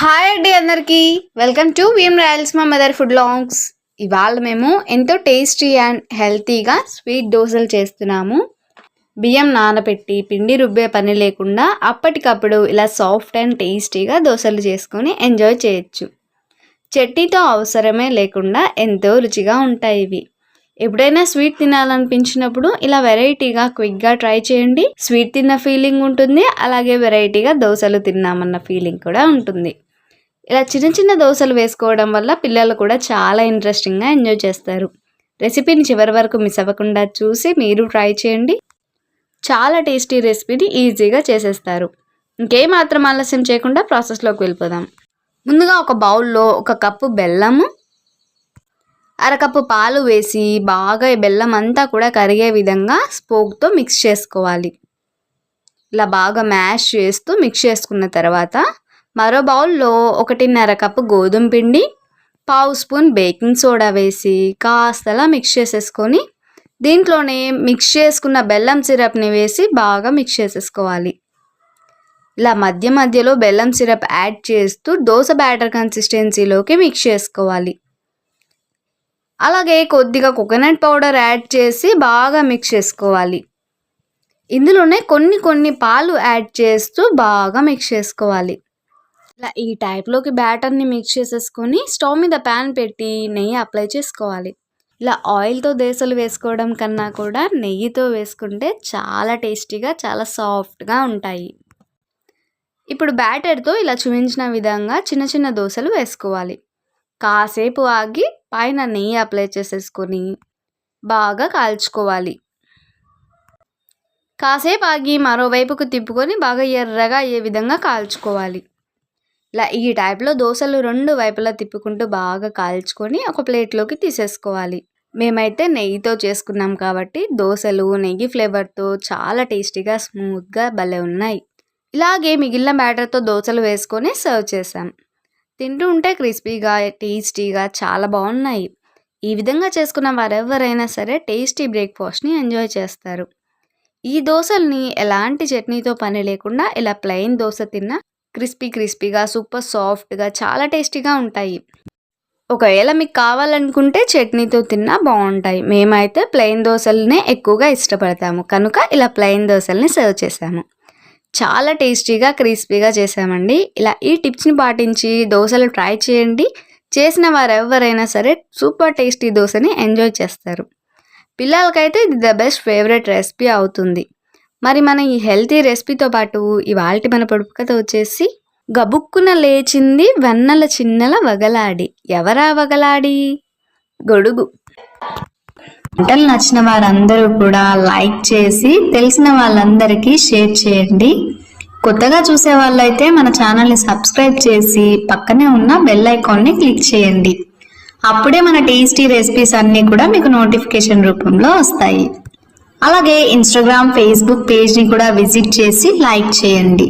Hi అండి అందరికీ. Welcome to VM Royals మా మదర్ ఫుడ్ లాంగ్స్ ఇవాళ మేము ఎంతో టేస్టీ అండ్ హెల్తీగా స్వీట్ దోశలు చేస్తున్నాము. బియ్యం నానబెట్టి పిండి రుబ్బే పని లేకుండా అప్పటికప్పుడు ఇలా సాఫ్ట్ అండ్ టేస్టీగా దోశలు చేసుకొని ఎంజాయ్ చేయొచ్చు. చట్నీతో అవసరమే లేకుండా ఎంతో రుచిగా ఉంటాయి ఇవి. ఎప్పుడైనా స్వీట్ తినాలనిపించినప్పుడు ఇలా వెరైటీగా క్విక్గా ట్రై చేయండి. స్వీట్ తిన్న ఫీలింగ్ ఉంటుంది అలాగే వెరైటీగా దోశలు తిన్నామన్న ఫీలింగ్ కూడా ఉంటుంది. ఇలా చిన్న చిన్న దోశలు వేసుకోవడం వల్ల పిల్లలు కూడా చాలా ఇంట్రెస్టింగ్గా ఎంజాయ్ చేస్తారు. రెసిపీని చివరి వరకు మిస్ అవ్వకుండా చూసి మీరు ట్రై చేయండి. చాలా టేస్టీ రెసిపీని ఈజీగా చేసేస్తారు. ఇంకేమాత్రం ఆలస్యం చేయకుండా ప్రాసెస్లోకి వెళ్ళిపోదాం. ముందుగా ఒక బౌల్లో ఒక కప్పు బెల్లము అరకప్పు పాలు వేసి బాగా ఈ బెల్లం అంతా కూడా కరిగే విధంగా స్పోక్తో మిక్స్ చేసుకోవాలి. ఇలా బాగా మ్యాష్ చేస్తూ మిక్స్ చేసుకున్న తర్వాత మరో బౌల్లో ఒకటిన్నర కప్పు గోధుమ పిండి పావు స్పూన్ బేకింగ్ సోడా వేసి కాస్తలా మిక్స్ చేసేసుకొని దీంట్లోనే మిక్స్ చేసుకున్న బెల్లం సిరప్ని వేసి బాగా మిక్స్ చేసేసుకోవాలి. ఇలా మధ్య మధ్యలో బెల్లం సిరప్ యాడ్ చేస్తూ దోశ బ్యాటర్ కన్సిస్టెన్సీలోకి మిక్స్ చేసుకోవాలి. అలాగే కొద్దిగా కోకోనట్ పౌడర్ యాడ్ చేసి బాగా మిక్స్ చేసుకోవాలి. ఇందులోనే కొన్ని కొన్ని పాలు యాడ్ చేస్తూ బాగా మిక్స్ చేసుకోవాలి. ఇలా ఈ టైప్లోకి బ్యాటర్ని మిక్స్ చేసేసుకొని స్టవ్ మీద ప్యాన్ పెట్టి నెయ్యి అప్లై చేసుకోవాలి. ఇలా ఆయిల్తో దోశలు వేసుకోవడం కన్నా కూడా నెయ్యితో వేసుకుంటే చాలా టేస్టీగా చాలా సాఫ్ట్గా ఉంటాయి. ఇప్పుడు బ్యాటర్తో ఇలా చూపించిన విధంగా చిన్న చిన్న దోశలు వేసుకోవాలి. కాసేపు ఆగి పైన నెయ్యి అప్లై చేసేసుకొని బాగా కాల్చుకోవాలి. కాసేపు ఆగి మరోవైపుకు తిప్పుకొని బాగా ఎర్రగా అయ్యే విధంగా కాల్చుకోవాలి. ఇలా ఈ టైప్లో దోశలు రెండు వైపులా తిప్పుకుంటూ బాగా కాల్చుకొని ఒక ప్లేట్లోకి తీసేసుకోవాలి. మేమైతే నెయ్యితో చేసుకున్నాం కాబట్టి దోశలు నెయ్యి ఫ్లేవర్తో చాలా టేస్టీగా స్మూత్గా భలే ఉన్నాయి. ఇలాగే మిగిలిన బ్యాటర్తో దోశలు వేసుకొని సర్వ్ చేసాం తింటూ ఉంటే క్రిస్పీగా టేస్టీగా చాలా బాగున్నాయి. ఈ విధంగా చేసుకున్న వారెవరైనా సరే టేస్టీ బ్రేక్ఫాస్ట్ని ఎంజాయ్ చేస్తారు. ఈ దోశల్ని ఎలాంటి చట్నీతో పని లేకుండా ఇలా ప్లెయిన్ దోశ తిన్నా క్రిస్పీ క్రిస్పీగా సూపర్ సాఫ్ట్గా చాలా టేస్టీగా ఉంటాయి. ఒకవేళ మీకు కావాలనుకుంటే చట్నీతో తిన్నా బాగుంటాయి. మేమైతే ప్లెయిన్ దోశలనే ఎక్కువగా ఇష్టపడతాము. కనుక ఇలా ప్లెయిన్ దోశల్ని సర్వ్ చేసాము చాలా టేస్టీగా క్రిస్పీగా చేసామండి ఇలా ఈ టిప్స్ని పాటించి దోశలు ట్రై చేయండి. చేసిన వారు ఎవరైనా సరే సూపర్ టేస్టీ దోశని ఎంజాయ్ చేస్తారు. పిల్లలకైతే ఇది ద బెస్ట్ ఫేవరెట్ రెసిపీ అవుతుంది. మరి మన ఈ హెల్తీ రెసిపీతో పాటు ఇవాళ మన పొడుపు కథ వచ్చేసి గబుక్కున లేచింది వెన్నెల చిన్నల వగలాడి. ఎవరా వగలాడి? గొడుగు. వంటలు నచ్చిన వారందరూ కూడా లైక్ చేసి తెలిసిన వాళ్ళందరికీ షేర్ చేయండి. కొత్తగా చూసే వాళ్ళైతే మన ఛానల్ని సబ్స్క్రైబ్ చేసి పక్కనే ఉన్న బెల్ ఐకాన్ని క్లిక్ చేయండి. అప్పుడే మన టేస్టీ రెసిపీస్ అన్నీ కూడా మీకు నోటిఫికేషన్ రూపంలో వస్తాయి. అలాగే ఇన్స్టాగ్రామ్ ఫేస్బుక్ పేజ్ని కూడా విజిట్ చేసి లైక్ చేయండి.